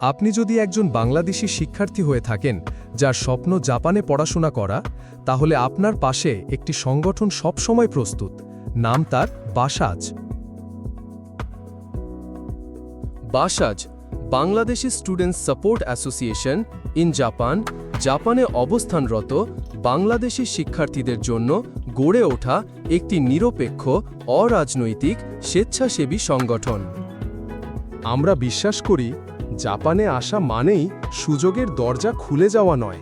আপনি যদি একজন বাংলাদেশি শিক্ষার্থী হয়ে থাকেন, যার স্বপ্ন জাপানে পড়াশোনা করা, তাহলে আপনার পাশে একটি সংগঠন সবসময় প্রস্তুত। নাম তার, বাসাজ। বাসাজ, Bangladeshi students support association, in Japan, জাপানে অবস্থানরত বাংলাদেশি শিক্ষার্থীদের জন্য গড়ে ওঠা একটি নিরপেক্ষ, অরাজনৈতিক, স্বেচ্ছাসেবী সংগঠন। আমরা বিশ্বাস করি জাপানে আসা মানেই সুযোগের দরজা খুলে যাওয়া নয়,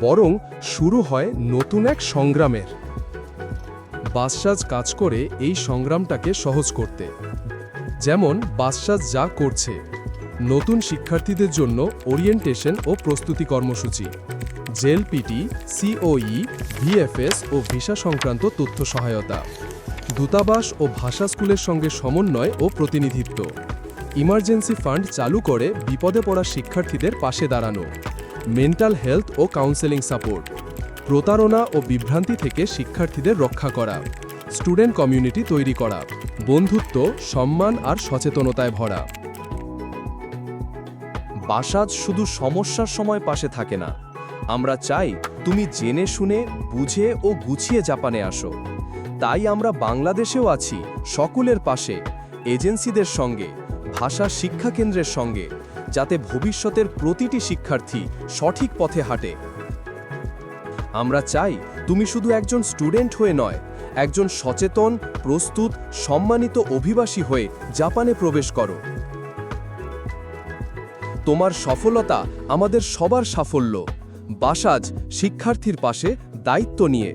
বরং শুরু হয় নতুন এক সংগ্রামের। বাসসাজ কাজ করে এই সংগ্রামটাকে সহজ করতে। যেমন বাসসাজ যা করছে। নতুন শিক্ষার্থীদের জন্য ওরিয়েন্টেশন ও প্রস্তুতি কর্মসূচি। জেল পিটি, সিওই, ভিএফএস ও ভিসা সংক্রান্ত তথ্য সহায়তা। দূতাবাস ও ভাষা স্কুলের সঙ্গে সমন্বয় ও প্রতিনিধিত্ব। ইমার্জেন্সি ফান্ড চালু করে বিপদে পড়া শিক্ষার্থীদের পাশে দাঁড়ানো, মেন্টাল হেলথ ও কাউন্সেলিং সাপোর্ট, প্রতারণা ও বিভ্রান্তি থেকে শিক্ষার্থীদের রক্ষা করা, স্টুডেন্ট কমিউনিটি তৈরি করা, বন্ধুত্ব, সম্মান আর সচেতনতায় ভরা। বাসাজ শুধু সমস্যার সময় পাশে থাকে না। আমরা চাই তুমি জেনে শুনে, বুঝে ও গুছিয়ে জাপানে আসো। তাই আমরা বাংলাদেশেও আছি সকলের পাশে, এজেন্সিদের সঙ্গে। ভাষা শিক্ষা কেন্দ্রের সঙ্গে, যাতে ভবিষ্যতের প্রতিটি শিক্ষার্থী সঠিক পথে হাঁটে। আমরা চাই তুমি শুধু একজন স্টুডেন্ট হয়ে নয়, একজন সচেতন, প্রস্তুত, সম্মানিত অভিবাসী হয়ে জাপানে প্রবেশ করো। তোমার সফলতা আমাদের সবার সাফল্য। বাসাজ শিক্ষার্থীর পাশে দায়িত্ব নিয়ে।